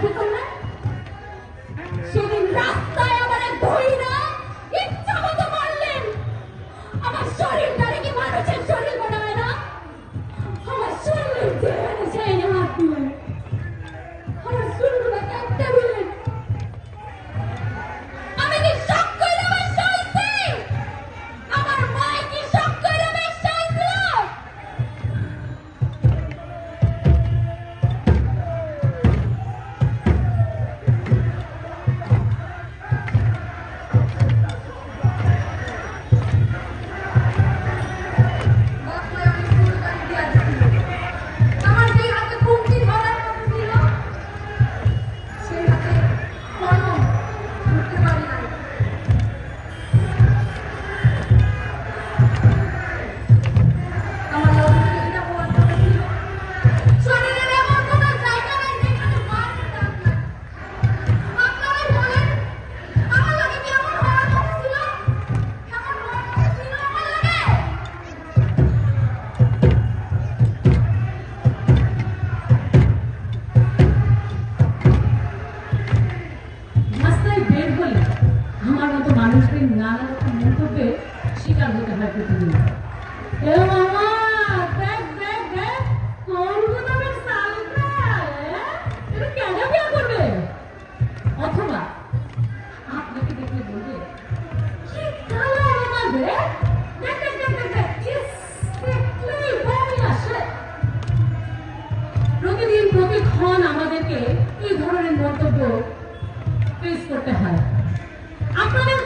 আছো তোমরা রাস্তায় বের হলে আমার মতো মানুষকে নানা রকম মন্তব্যের শিকার হতে হয় প্রতিদিন। এবং আমার করতে হয়। আপনাদের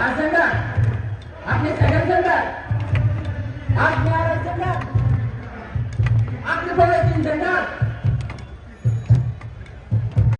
हा संघात आपले सेकंड संघात आज महाराज संघात आपले बघा तीन संघात